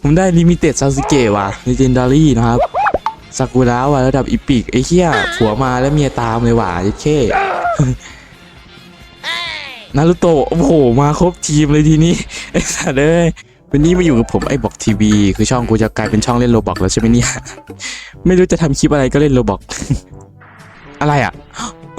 ผมได้ลิมิเต็ดซาสึเกะว่ะเลเจนดารี่นะครับซากุระว่ะระดับอีพิกไอ้เหี้ยผัวมาแล้วเมียตามเลยว่ะไอ้เค้นารุโตะโอ้โหมาครบทีมเลยทีนี้ไอ้สัตว์เอ้ยวันนี้มาอยู่กับผมไอ้บอกทีวีคือช่องกูจะกลายเป็นช่องเล่นโรบอกแล้วใช่ไหมเนี่ยไม่รู้จะทำคลิปอะไรก็เล่นโรบอกอะไรอะ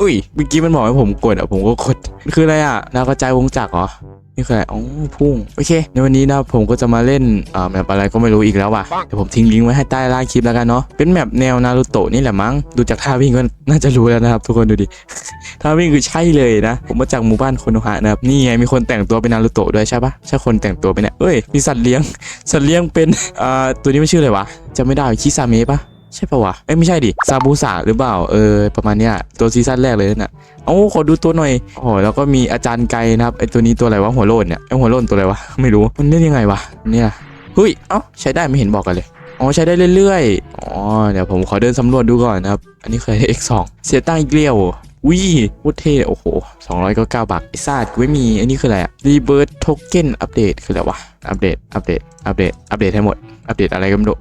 อุ้ยเมื่อกี้มันบอกให้ผมกดอะผมก็กดคืออะไรอะดาวกระจายวงจักรเหรอ นี่คืออะไรอ๋อพุ่ง โอเค ในวันนี้นะผมก็จะมาเล่นอ่าแมปอะไรก็ไม่รู้อีกแล้วว่ะเดี๋ยวผมทิ้งลิงก์ไว้ให้ใต้ล่างคลิปแล้วกันเนาะ เป็นแมปแนวนารูโตะนี่แหละมั้ง ดูจากท่าวิ่งก็น่าจะรู้แล้วนะครับทุกคนดูดิ ท่าวิ่งคือใช่เลยนะ ผมมาจากหมู่บ้านโคนโนฮะนะครับ นี่ไงมีคนแต่งตัวเป็นนารูโตะด้วยใช่ปะใช่คนแต่งตัวเป็นเนี่ยเอ้ย มีสัตว์เลี้ยง สัตว์เลี้ยงเป็นอ่าตัวนี้มันชื่ออะไรวะจำไม่ได้คิซาเมะปะ ใช่ปะวะเอ้ยไม่ใช่ดิซาบูสะหรือเปล่าเออประมาณเนี้ยตัวซีซั่นแรกเลยน่ะโอ้ขอดูตัวหน่อยโอ้โหแล้วก็มีอาจารย์ไกนะครับไอตัวนี้ตัวอะไรวะหัวโลนเนี่ยไอหัวโลนตัวอะไรวะไม่รู้มันเล่นยังไงวะเนี่ยเฮ้ยเอ้าใช้ได้ไม่เห็นบอกกันเลยอ๋อใช้ได้เรื่อยๆอ๋อเดี๋ยวผมขอเดินสำรวจดูก่อนนะครับอันนี้เคยได้ X2 เสียตั้งอีกเลี้ยว วิโคตรเท่โอ้โห200ก็9บาทไอ้ซาดกูไม่มีอันนี้คืออะไรอะ Rebirth Token Update คืออะไรวะ อัปเดต อัปเดต อัปเดต อัปเดตให้หมด อัปเดตอะไรก็ไม่รู้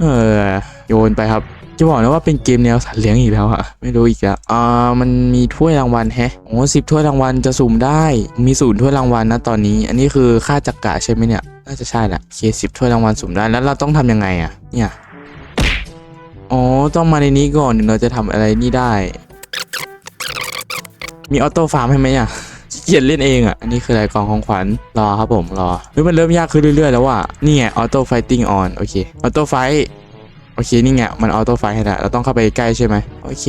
เออ โยนไปครับ จะบอกนะว่าเป็นเกมแนวสัตว์เลี้ยงอีกแล้วอะไม่รู้อีกแล้วอ่า มันมีถ้วยรางวัลแฮะ โอ้สิบถ้วยรางวัลจะสุ่มได้ มีศูนย์ถ้วยรางวัลนะตอนนี้ อันนี้คือค่าจักกะใช่ไหมเนี่ย น่าจะใช่แหละเคสิบถ้วยรางวัลสุ่มได้ แล้วเราต้องทํำยังไงอะเนี่ย อ๋อ ต้องมาในนี้ก่อนถึงเราจะทำอะไรนี่ได้ มีออโต้ฟาร์มให้ไหมอะเกียจเล่นเองอะอันนี้คืออะไรกล่องของขวัญ รอครับผมรอเฮ้ยมันเริ่มยากขึ้นเรื่อยๆแล้วว่ะ นี่ไงออโต้ไฟติ้งออนโอเค ออโต้ไฟโอเค นี่ไงมันออโต้ไฟให้แล้วเราต้องเข้าไปใกล้ใช่ไหมโอเค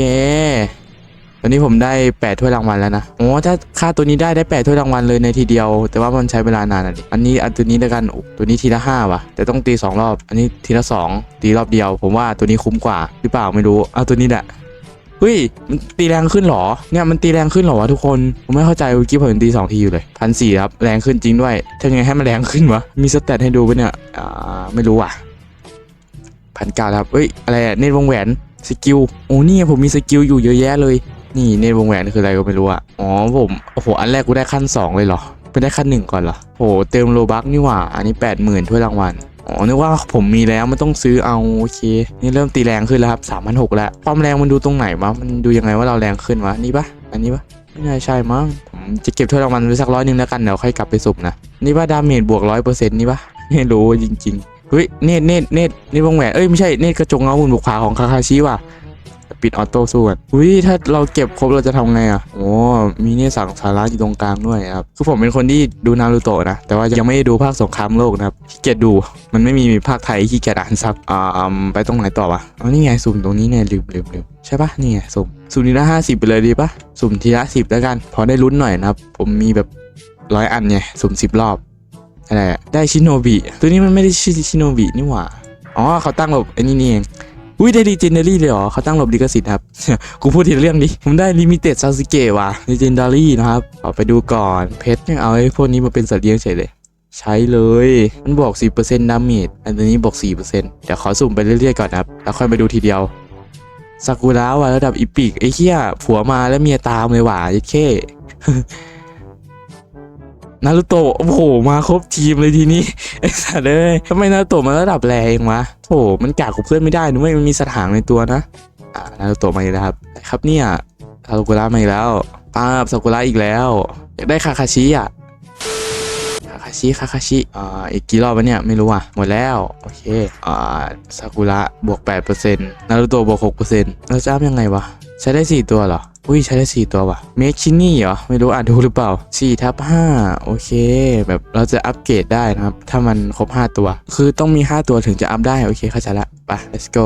ตอนนี้ผมได้ 8 ถ้วยรางวัลแล้วนะ โอ้ถ้าค่าตัวนี้ได้ได้ 8 ถ้วยรางวัลเลยในทีเดียว แต่ว่ามันใช้เวลานานอะดิอันนี้อันตัวนี้แล้วกันตัวนี้ทีละ5ว่ะ แต่ต้องตี 2 รอบ อันนี้ทีละ 2 ตีรอบเดียว ผมว่าตัวนี้คุ้มกว่าหรือเปล่าไม่รู้เอาตัวนี้แหละ เฮ้ยมันตีแรงขึ้นหรอเนี่ยมันตีแรงขึ้นหรอวะทุกคนผมไม่เข้าใจเมื่อกี้ผมตีสองทีอยู่เลยพันสี่ครับแรงขึ้นจริงด้วยทำไงให้มันแรงขึ้นวะมีสเตตให้ดูปะเนี่ยอ่าไม่รู้อะพันเก้าครับเอ้ยอะไรเนตวงแหวนสกิลโอ้นี่ผมมีสกิลอยู่เยอะแยะเลย นี่เนตวงแหวนคืออะไรก็ไม่รู้อะอ๋อผมโอ้โหอันแรกกูได้ขั้นสองเลยเหรอไม่ได้ขั้นหนึ่งก่อนเหรอโอ้โหเติมโลบักนี่หว่า อันนี้แปดหมื่นถ้วยรางวัล อ๋อนึกว่าผมมีแล้วมันต้องซื้อเอาโอเค นี่เริ่มตีแรงขึ้นแล้วครับสามพันหกแล้ว ความแรงมันดูตรงไหนวะมันดูยังไงว่าเราแรงขึ้นวะนี่ปะอันนี้ปะไม่น่าใช่มั้งผมจะเก็บถ้วยรางวัลไว้สักร้อยหนึ่งแล้วกันเดี๋ยวค่อยกลับไปสุบนะนี่ปะดาเมจบวกร้อยเปอร์เซ็นต์นี่ปะไม่รู้จริงๆเฮ้ยเนตเนตเนตเนตวงแหวนเอ้ยไม่ใช่เนตกระจงเงาบุญบุกขาของคาคาชิว่ะ ปิดออโต้สู้กันอุ้ยถ้าเราเก็บครบเราจะทำไงอะโอ้มีเนตสั่งสาระอยู่ตรงกลางด้วยครับคือผมเป็นคนที่ดูนารูโตะนะแต่ว่ายังไม่ได้ดูภาคสงครามโลกนะครับขี้เกียจดูมันไม่มีภาคไทยขี้เกียจอ่านซับอ่าไปตรงไหนต่อวะอ๋อนี่ไงสุ่มตรงนี้เนี่ยลืมลืมลืมใช่ปะนี่ไงสุ่มสุ่มทีละห้าสิบไปเลยดีปะสุ่มทีละสิบแล้วกันพอได้ลุ้นหน่อยนะครับ ผมมีแบบร้อยอันไงสุ่มสิบรอบอะไรอะได้ชิโนบิตัวนี้มันไม่ได้ชื่อชิโนบินี่หว่าอ๋อเขาตั้งหลบไอ้นี่นี่เอง อุ้ยได้ดีเจนเดอรี่เลยเหรอเขาตั้งหลบลิขสิทธิ์ครับ กูพูดทีเรื่องดิผมได้ลิมิเต็ดซาสึเกะว่ะดีเจนเดอรี่นะครับเอาไปดูก่อน เพชรยังเอาไอ้พวกนี้มาเป็นสัตว์เลี้ยงเฉยเลย ใช้เลย มันบอก4%ดาเมจอันนี้บอก 4%เดี๋ยวขอสุ่มไปเรื่อยๆก่อนครับ แล้วค่อยไปดูทีเดียวซากุระว่ะระดับอีพิกไอ้เหี้ยผัวมาแล้วเมียตามเลยว่ะยัดเข้ นารุโตะโอ้โหมาครบทีมเลยทีนี้ไอ้สัตว์เอ้ยทำไมนารุโตะมาระดับแรงวะโถมันกากกับเพื่อนไม่ได้นะเว้ยมันมีสถานในตัวนะอ่านารุโตะมาอีกแล้วครับครับเนี่ยซากุระมาอีกแล้วป้าบซากุระอีกแล้วอยากได้คาคาชิอะคาคาชิคาคาชิอ่าอีกกี่รอบวะเนี่ยไม่รู้อะหมดแล้วโอเคอ่าซากุระบวก8%นารุโตะบวก6%เราจะอัพยังไงวะใช้ได้ 4 ตัวเหรอ อุ้ยใช้ได้4ตัวว่ะเมชินี่เหรอ ไม่รู้อ่านดูหรือเปล่า4ทับ5โอเค แบบเราจะอัปเกรดได้นะครับ ถ้ามันครบ 5 ตัว คือต้องมี 5 ตัวถึงจะอัพได้ โอเคเข้าใจละไป let's go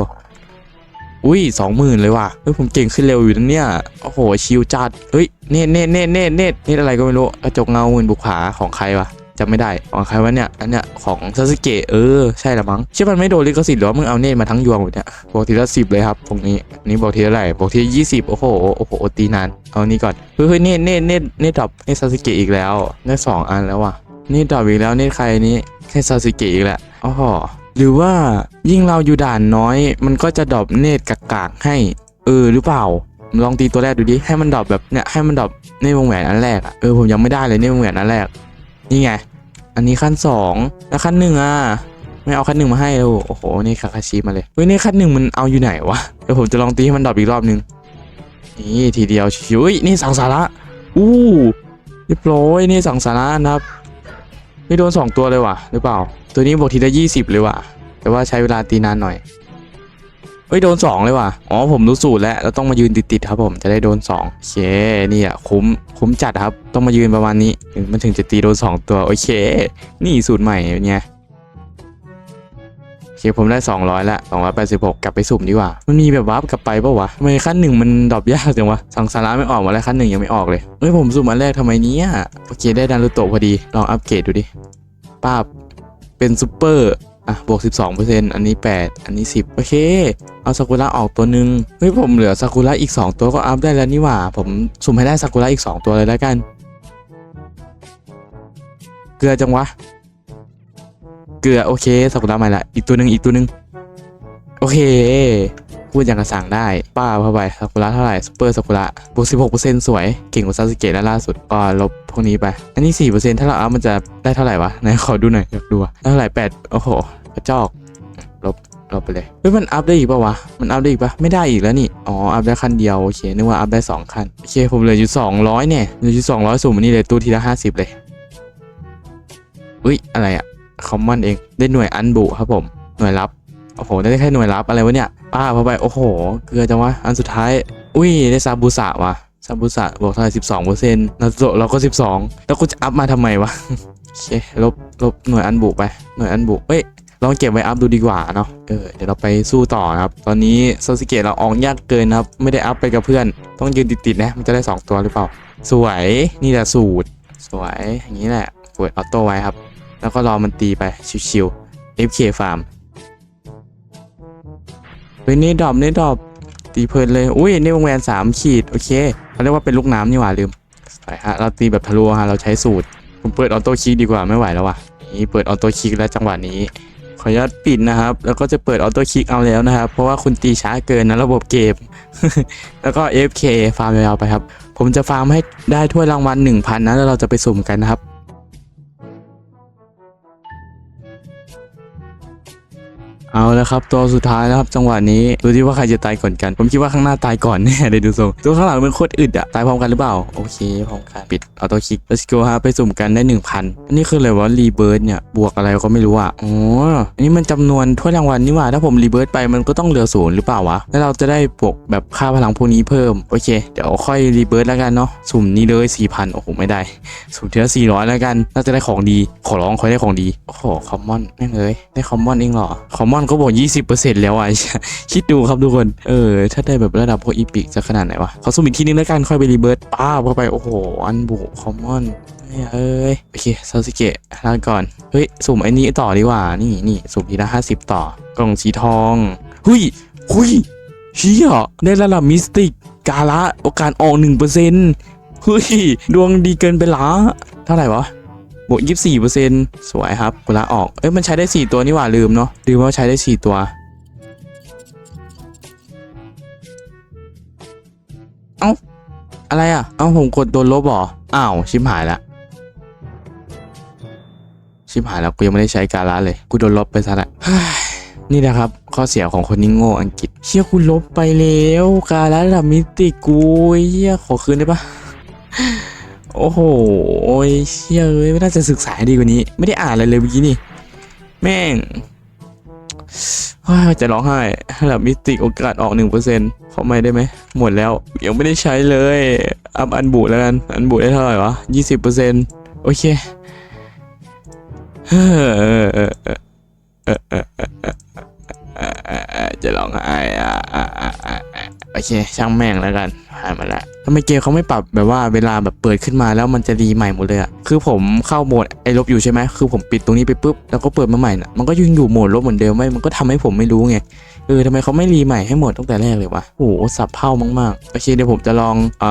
อุ้ยสองหมื่นเลยว่ะเฮ้ยผมเก่งขึ้นเร็วอยู่นะเนี่ย โอ้โห ชิวจัด เฮ้ย เนตเนตเนตเนตเนตเนตอะไรก็ไม่รู้ กระจกเงาหมื่นบุกขาของใครวะ จำไม่ได้ของใครวะเนี่ยอันเนี้ยของซาสึเกะเออใช่ละมั้งเชื่อมันไม่โดนลิขสิทธิ์หรอว่ามึงเอาเนตมาทั้งยวงแบบเนี้ยบอกทีละสิบเลยครับตรงนี้นนี้บอกทีละไหรบอกทีละยี่สิบโอ้โหโอ้โหตีนานเอานี่ก่อนเฮ้ยเฮ้ยเนตเนตเนตเนตดรอปเนตซาสึเกะอีกแล้วได้สองอันแล้วว่ะนี่ดรอปอีกแล้วเนตใครนี้แค่ซาสึเกะอีกแหละอ๋อหรือว่ายิ่งเราอยู่ด่านน้อย มันก็จะดรอปเนตกากๆให้ เออหรือเปล่าลองตีตัวแรกดูดิให้มันดรอปแบบเนี่ยให้มันดรอปในวงแหวนอันแรกอะเออผมยังไม่ได้เลยในวงแหวนอันแรกนี่ไง อันนี้ขั้นสองแล้วขั้นหนึ่งอะไม่เอาขั้นหนึ่งมาให้แล้วโอ้โหนี่คาคาชิมาเลยเฮ้ยนี่ขั้นหนึ่งมันเอาอยู่ไหนวะเดี๋ยวผมจะลองตีให้มันดรอปอีกรอบนึงนี่ทีเดียวชิวนี่สังสาระอู้เรียบร้อยนี่สังสาระนะครับไม่โดนสองตัวเลยว่ะหรือเปล่า ตัวนี้บวกทีละยี่สิบเลยว่ะแต่ว่าใช้เวลาตีนานหน่อย เฮ้ยโดนสองเลยว่ะ อ๋อผมรู้สูตรแล้วเราต้องมายืนติดๆครับผมจะได้โดนสองโอเคนี่อะคุ้มคุ้มจัดครับ ต้องมายืนประมาณนี้มันถึงจะตีโดนสองตัวโอเค นี่สูตรใหม่เป็นไงโอเคผมได้ 200ละ286 กลับไปสุ่มดีกว่า มันมีแบบวาร์ปกลับไปปะวะทำไมขั้นหนึ่งมันดรอปยากจังวะสังสาระไม่ออกมาแล้วขั้นหนึ่งยังไม่ออกเลยเฮ้ยผมสุ่มอันแรกทำไมเนี้ยโอเคได้ดารุโตะพอดีลองอัปเกรดดูดิป้าบเป็นซูเปอร์ อะบวก 12%อันนี้ 8 อันนี้ 10 โอเค เอาซากุระออกตัวหนึ่งเฮ้ยผมเหลือซากุระอีก 2 ตัวก็อัพได้แล้วนี่หว่า ผมสุ่มให้ได้ซากุระอีก 2 ตัวเลยแล้วกัน เกลือจังวะ เกลือโอเคซากุระใหม่ละอีกตัวหนึ่งอีกตัวหนึ่งโอเค พูดอย่างกระสังได้ ป้าเข้าไปซากุระเท่าไหร่ซูเปอร์ซากุระบวก 16%สวย เก่งกว่าซาสึเกะแล้วล่าสุดก็ลบพวกนี้ไป อันนี้ 4%ถ้าเราอัพมันจะได้เท่าไหร่วะไหนขอดูหน่อยอยากดูได้เท่าไหร่8โอ้โห ระจอกลบลบไปเลยเฮ้ยมันอัพได้อีกปะวะ มันอัพได้อีกปะไม่ได้อีกแล้วนี่ อ๋อ อัพได้คันเดียว โอเค นึกว่าอัพได้สองคัน โอเค ผมเหลืออยู่สองร้อยเนี่ย เหลืออยู่สองร้อยสุ่มอันนี้เลยตู้ทีละห้าสิบเลย อุ้ย อะไรอะคอมมอนเอง ได้หน่วยอันบุครับผม หน่วยลับ โอ้โห ได้แค่หน่วยลับอะไรวะเนี่ย ป้าพอไป โอ้โห เกลือจังวะ อันสุดท้าย อุ้ย ได้ซาบูสะวะซาบูสะบอกเท่าไหร่สิบสองเปอร์เซ็นต์นาโตะเราก็สิบสองแล้วกูจะอัพมาทำไมวะโอเคลบลบหน่วยอันบุไป หน่วยอันบุเฮ้ย ลองเก็บไว้อัพดูดีกว่าเนาะเออเดี๋ยวเราไปสู้ต่อนะครับ ตอนนี้โซซิเกะเราออกยากเกินนะครับ ไม่ได้อัพไปกับเพื่อน ต้องยืนติดๆนะมันจะได้ 2 ตัวหรือเปล่า สวยนี่แหละสูตร สวยอย่างนี้แหละกดออโต้ไว้ครับ แล้วก็รอมันตีไปชิวๆ FK Farm เฮ้ยนี่ดรอปนี่ดรอปตีเพลินเลย อุ้ยนี่วงแหวนสามขีด โอเคเขาเรียกว่าเป็นลูกน้ำนี่หว่าลืมสวยฮะเราตีแบบทะลุฮะเราใช้สูตรผมเปิดออโต้คิกดีกว่าไม่ไหวแล้วว่ะนี่เปิดออโต้คิกแล้วจังหวะนี้ ขออนุญาตปิดนะครับ แล้วก็จะเปิดออโต้คลิกเอาแล้วนะครับ เพราะว่าคุณตีช้าเกินนะระบบเกม แล้วก็ F K ฟาร์มยาวๆไปครับ ผมจะฟาร์มให้ได้ถ้วยรางวัล 1,000นะแล้วเราจะไปสุ่มกันนะครับ เอาแล้วครับตัวสุดท้ายแล้วครับจังหวะนี้ดูที่ว่าใครจะตายก่อนกัน ผมคิดว่าข้างหน้าตายก่อนแน่เดี๋ยดูทรงตัวข้างหลังเป็นโคตรอึดอะตายพร้อมกันหรือเปล่าโอเคพร้อมกันปิดออโต้คลิก let's go ฮะไปสุ่มกันได้ 1,000 อันนี้คืออะไรวะรีเบิร์ดเนี่ยบวกอะไรก็ไม่รู้อะอ๋ออันนี้มันจำนวนถ้วยรางวัลนี่หว่าถ้าผมรีเบิร์ดไปมันก็ต้องเหลือศูนย์หรือเปล่าวะแล้วเราจะได้บวกแบบค่าพลังพวกนี้เพิ่มโอเคเดี๋ยวค่อยรีเบิร์ดแล้วกันเนาะสุ่มนี้เลย4,000โอ้โหไม่ได้สุ่มทีละ400แล้วกันน่าจะได้ของดีขอร้องขอได้ของดีโอ้โหคอมมอนแม่งเลยได้คอมมอนเองเหรอคอมมอนก็บอก20%แล้วอะคิดดูครับทุกคน เออ ถ้าได้แบบระดับพวกอีพิกจะขนาดไหนวะขอสุ่มอีกทีนึงแล้วกันค่อยไปรีเบิร์ดป้าเข้าไป โอ้โห อันบุคอมมอนเอ้ย โอเคซาสึเกะลาก่อน เฮ้ย สุ่มไอ้นี้ต่อดีกว่า นี่นี่สุ่มทีละห้าสิบต่อ กล่องสีทองหุยหุยเชี่ยได้ระดับมิสติกกาละโอกาสออกหนึ่งเปอร์เซ็นต์เฮ้ย ดวงดีเกินไปละเท่าไหร่วะ บวกยี่สี่เปอร์เซ็นต์สวยครับกุละออก เอ้ยมันใช้ได้สี่ตัวนี่หว่าลืมเนาะลืมว่าใช้ได้สี่ตัว เอ้า อะไรอะ เอ้าผมกดโดนลบหรอ อ้าว ชิบหายละ ชิบหายแล้วกูยังไม่ได้ใช้การละเลย กูโดนลบไปซะละนี่นะครับ ข้อเสียของคนที่โง่อังกฤษ เชี่ยกูลบไปแล้ว การละระดับมิติกูเฮียขอคืนได้ปะ โอ้โหโอ้ยเชี่ยเอ้ยไม่น่าจะศึกษาดีกว่านี้ ไม่ได้อ่านอะไรเลยเมื่อกี้นี่ แม่งจะร้องไห้ระดับมิติโอกาสออกหนึ่งเปอร์เซ็นต์ขอไม่ได้ไหม หมดแล้ว ยังไม่ได้ใช้เลย อัพอันบูแล้วกัน อันบูได้เท่าไหร่วะยี่สิบเปอร์เซ็นต์โอเคจะร้องไห้โอเค ช่างแม่งแล้วกันผ่านมาแล้วทำไมเกมเขาไม่ปรับแบบว่าเวลาแบบเปิดขึ้นมาแล้วมันจะรีใหม่หมดเลยอะคือผมเข้าโหมดไอ้ลบอยู่ใช่ไหมคือผมปิดตรงนี้ไปปุ๊บแล้วก็เปิดมาใหม่น่ะมันก็ยังอยู่โหมดลบเหมือนเดิมไว้ยมันก็ทำให้ผมไม่รู้ไงเออทำไมเขาไม่รีใหม่ให้หมดตั้งแต่แรกเลยวะโอ้โหสับเผ่ามากๆโอเคเดี๋ยวผมจะลองอ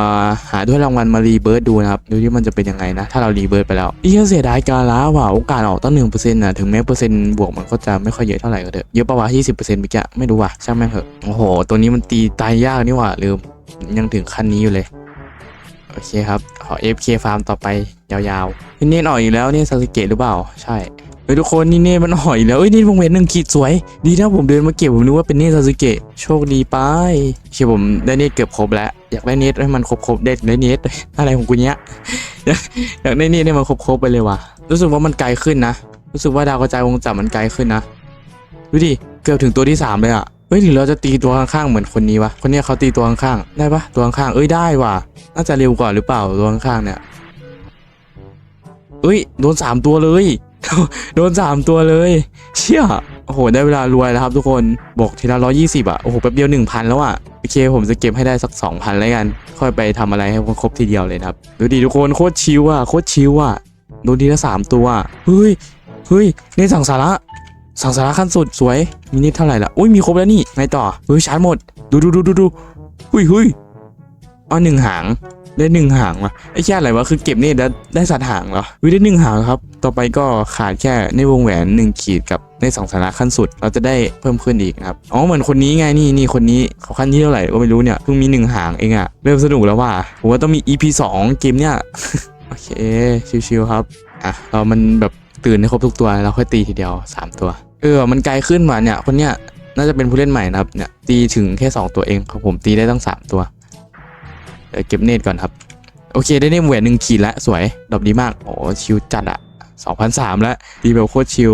หาด้วยรางวัลมารีเบิร์ดดูนะครับดูที่มันจะเป็นยังไงนะ ถ้าเรารีเบิร์ดไปแล้วอียเสียดายการล้าว่ะโอกาสออกตั้งหนึ่งเปอร์เซ็นต์นะถึงแม้เปอร์เซ็นต์บวกมันก็จะไม่ค่อยเยอะเท่าไหร่ก็เถอะเยอะปะวะยี่สิบเปอร์เซ็นต์เมื่อกี้ไม่รู้ว่ะช่างแม่งเถอะโอ้โหตัวนี้มันตีตายยากนี่หว่าลืม ยังถึงขั้นนี้อยู่เลย โอเคครับ ขอ FK ฟาร์มต่อไปยาวๆเน้นๆออกอีกแล้วนี่ซาสึเกะหรือเปล่า ใช่เฮ้ยทุกคนนี่เน่มันหอยแล้วเอ้ยนี่วงเวียนหนึ่งขีดสวย ดีนะผมเดินมาเก็บผมนึกว่าเป็นเน่ซาสึเกะโชคดีไปเชียผมได้เน่เกือบครบแล้วอยากได้เน่ให้มันครบครบๆเด็ดได้เน่อะไรของกูเนี้ยอยากได้เน่ให้มันครบครบๆไปเลยว่ะรู้สึกว่ามันไกลขึ้นนะรู้สึกว่าดาวกระจายวงจับมันไกลขึ้นนะดูดิเกือบถึงตัวที่สามเลยอะ เฮ้ยหรือเราจะตีตัวข้างๆเหมือนคนนี้วะ คนเนี้ยเขาตีตัวข้างๆได้ปะตัวข้างๆเอ้ยได้ว่ะ น่าจะเร็วกว่าหรือเปล่าตัวข้างๆเนี่ยเอ้ยโดนสามตัวเลย โดนสามตัวเลย เชี่ยโอ้โหได้เวลารวยแล้วครับทุกคนบอกทีละร้อยี่สิบอะโอ้โหแป๊บเดียวหนึ่งพันแล้วอะโอเคผมจะเก็บให้ได้สักสองพันแล้วกัน ค่อยไปทำอะไรให้ครบทีเดียวเลยครับดูดิทุกคนโคตรชิวอะโคตรชิวอะโดนทีละสามตัวเฮ้ยเฮ้ยนี่สั่งสาระ สั่งสาระขั้นสุดสวยมีนิเท่าไหร่ละอุ้ยมีครบแล้วนี่ไงต่อเฮ้ยชาร์จหมด ดูดูดูดูดูเฮ้ยเฮ้ยอ๋อหนึ่งหางได้หนึ่งหางวะไอ้แค่อะไรวะคือเก็บนี่ได้ได้สัตว์หางเหรอวิได้หนึ่งหางครับ ต่อไปก็ขาดแค่ในวงแหวนหนึ่งขีดกับในสองสาระขั้นสุด เราจะได้เพิ่มขึ้นอีกครับอ๋อเหมือนคนนี้ไงนี่นี่คนนี้เขาขั้นที่เท่าไหร่ก็ไม่รู้เนี่ยเพิ่งมีหนึ่งหางเองอะเริ่มสนุกแล้วว่ะผมว่าต้องมี EP สองเกมเนี่ยโอเคชิวๆครับอะเรามันแบบตื่นให้ครบทุกตัวเราค่อยตีทีเดียวสามตัว เออ มันไกลขึ้นมาเนี่ย คนเนี้ยน่าจะเป็นผู้เล่นใหม่นะครับ เนี่ยตีถึงแค่สองตัวเองของผมตีได้ตั้งสามตัวเดี๋ยวเก็บเนตก่อนครับ โอเคได้เนมแหวนหนึ่งขีดแล้วสวยดอกดีมาก โอ้ชิวจัดอะสองพันสามแล้วดีแบบโคตรชิว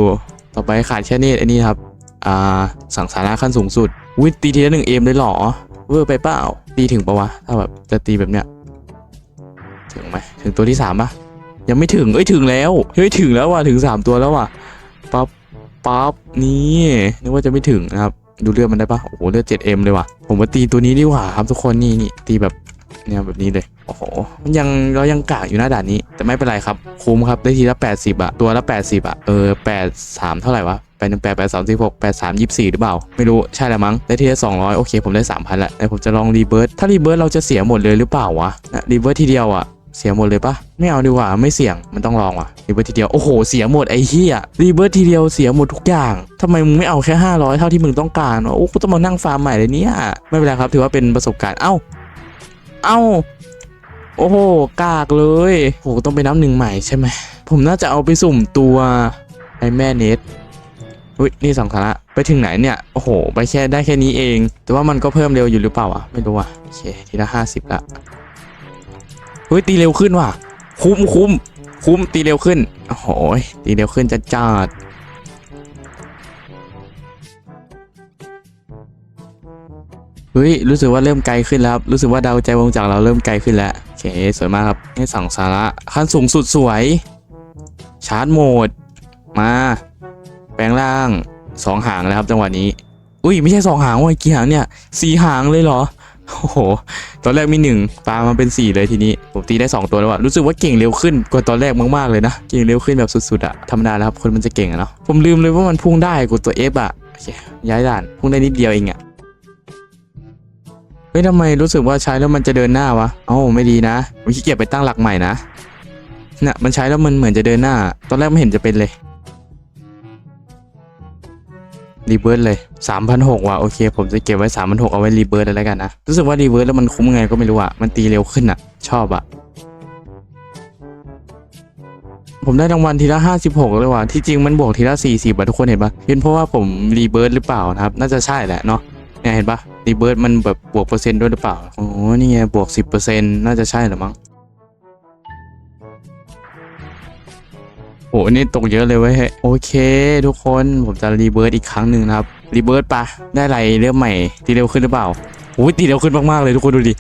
ต่อไปขาดแค่เนตไอ้นี่ครับ อ่า สังสาระขั้นสูงสุดวิตีทีละหนึ่งเอมเลยหรอ เวอร์ไปเปล่า ตีถึงปะวะ ถ้าแบบจะตีแบบเนี้ย ถึงไหมถึงตัวที่สามปะยังไม่ถึง เอ้ยถึงแล้ว เฮ้ยถึงแล้วว่ะ ถึงสามตัวแล้วว่ะ ปั๊บนี่นึกว่าจะไม่ถึงนะครับ ดูเลือดมันได้ปะโอ้โหเลือด 7M เลยว่ะ ผมมาตีตัวนี้ดีกว่าครับทุกคนนี่นี่ตีแบบเนี่ยแบบนี้เลยโอ้โหมันยังเรายังกากอยู่หน้าด่านนี้ แต่ไม่เป็นไรครับ คุ้มครับได้ทีละ 80อะตัวละ 80อะเออ8 3 เท่าไหร่วะแปดหนึ่งแปดแปดสามสิบหกแปดสามยี่สี่หรือเปล่า ไม่รู้ใช่แล้วมั้ง ได้ทีละสองร้อยโอเค ผมได้สามพันละแต่ผมจะลองรีเบิร์ตถ้ารีเบิร์ตเราจะเสียหมดเลยหรือเปล่าวะนะรีเบิร์ตทีเดียวอะ เสียหมดเลยปะไม่เอาดีกว่าไม่เสี่ยงมันต้องลองว่ะรีเบิร์ตทีเดียวโอ้โหเสียหมดไอ้เหี้ยรีเบิร์ตทีเดียวเสียหมดทุกอย่างทำไมมึงไม่เอาแค่ห้าร้อยเท่าที่มึงต้องการวะโอ้กูต้องมานั่งฟาร์มใหม่เลยเนี่ยไม่เป็นไรครับถือว่าเป็นประสบการณ์เอ้าเอ้าโอ้โหกากเลยโหต้องไปน้ำหนึ่งใหม่ใช่ไหมผมน่าจะเอาไปสุ่มตัวไอ้แม่เน็ตอุ้ยนี่สองคาระไปถึงไหนเนี่ย โอ้โห ไปแค่ได้แค่นี้เอง แต่ว่ามันก็เพิ่มเร็วอยู่หรือเปล่าอะ ไม่รู้อะ โอเค ทีละห้าสิบละ เฮ้ยตีเร็วขึ้นว่ะ คุ้มคุ้มคุ้มตีเร็วขึ้นโอ้โหตีเร็วขึ้นจะจัดเฮ้ยรู้สึกว่าเริ่มไกลขึ้นแล้วครับรู้สึกว่าดาวใจวงจากเราเริ่มไกลขึ้นแล้วโอเคสวยมากครับให้สั่งสาระขั้นสูงสุดสวย ชาร์จโหมด มา แปลงร่างสองหางแล้วครับจังหวะนี้ อุ้ยไม่ใช่สองหางว่ะกี่หางเนี่ยสี่หางเลยเหรอ โอ้โห ตอนแรกมีหนึ่งปลามาเป็นสี่เลยทีนี้ ผมตีได้สองตัวแล้วอะรู้สึกว่าเก่งเร็วขึ้นกว่าตอนแรกมากๆเลยนะ เก่งเร็วขึ้นแบบสุดๆอะธรรมดาแล้วครับ คนมันจะเก่งอะเนาะ ผมลืมเลยว่ามันพุ่งได้กดตัว F อะโอเคย้ายด่าน พุ่งได้นิดเดียวเองอะเฮ้ยทำไมรู้สึกว่าใช้แล้วมันจะเดินหน้าวะเอ้าไม่ดีนะผมขี้เกียจไปตั้งหลักใหม่นะเนี่ยมันใช้แล้วมันเหมือนจะเดินหน้า ตอนแรกไม่เห็นจะเป็นเลย รีเบิร์ดเลย3,600ว่ะโอเค ผมจะเก็บไว้3,600เอาไว้รีเบิร์ดแล้วกันนะ รู้สึกว่ารีเบิร์ดแล้วมันคุ้มไงก็ไม่รู้อะ มันตีเร็วขึ้นอะ ชอบอะ ผมได้รางวัลทีละ 56 เลยว่ะ ที่จริงมันบวกทีละ 40อะทุกคนเห็นปะเป็นเพราะว่าผมรีเบิร์ดหรือเปล่านะครับ น่าจะใช่แหละเนาะเนี่ยเห็นปะรีเบิร์ดมันแบบบวกเปอร์เซ็นต์ด้วยหรือเปล่า โอ้นี่ไงบวกสิบเปอร์เซนต์น่าจะใช่หรือมั้ง โอ้อันนี้ตกเยอะเลยเว้ยโอเค ทุกคนผมจะรีเบิร์ตอีกครั้งหนึ่งนะครับรีเบิร์ตปะได้ไรเริ่มใหม่ตีเร็วขึ้นหรือเปล่าโอ้ยตีเร็วขึ้นมากๆเลยทุกคนดูดิ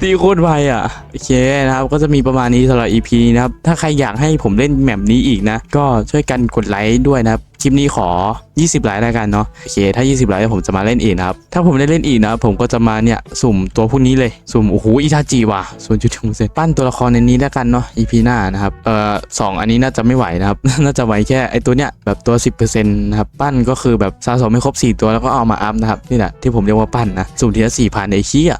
ตีโคตรไวอะโอเคนะครับก็จะมีประมาณนี้สำหรับ EP นี้นะครับ ถ้าใครอยากให้ผมเล่นแมปนี้อีกนะ ก็ช่วยกันกดไลค์ด้วยนะครับคลิปนี้ขอ 20 ไลค์แล้วกันเนาะโอเคถ้า 20 ไลค์ผมจะมาเล่นอีกนะครับ ถ้าผมได้เล่นอีกนะผมก็จะมาเนี่ยสุ่มตัวพวกนี้เลย สุ่มโอ้โหอิทาจิว่ะ0.1%ปั้นตัวละครในนี้แล้วกันเนาะ EP หน้านะครับเอ่อสองอันนี้น่าจะไม่ไหวนะครับ น่าจะไหวแค่ไอตัวเนี้ยแบบตัว 10%นะครับปั้นก็คือแบบสะสมไม่ครบ 4 ตัวแล้วก็เอามาอัพนะครับนี่แหละที่ผมเรียกว่าปั้นนะสุ่มทีละ4,000ไอ้เหี้ย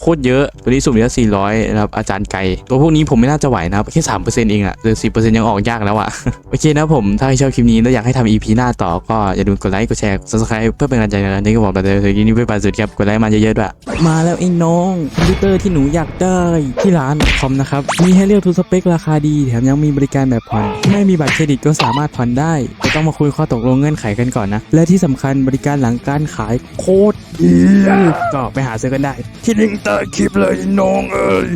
โคตรเยอะ ตัวนี้สุ่มเยอะ400นะครับอาจารย์ไก่ตัวพวกนี้ผมไม่น่าจะไหวนะครับแค่3%เองอะเหลือ10%ยังออกยากแล้วอะโอเคนะผมถ้าใครชอบคลิปนี้แล้วอยากให้ทำ EP หน้าต่อก็อย่าลืมกดไลค์กดแชร์ subscribe เพื่อเป็นกำลังใจในการที่จะบอกเราในคลิปนี้เพื่อไปสุดครับกดไลค์มาเยอะๆด้วยมาแล้วไอ้น้องคอมพิวเตอร์ที่หนูอยากได้ที่ร้านคอมนะครับมีให้เลือกทุกสเปคราคาดีแถมยังมีบริการแบบผ่อนไม่มีบัตรเครดิตก็สามารถผ่อนได้แต่ต้องมาคุยข้อตกลงเงื่อนไขกันก่อนนะและที่สำคัญบริการหลังการขายโคตรดีก็ไปหาซื้อกันได้ที่ลิงใต้คลิปเลยน้องเอ้ย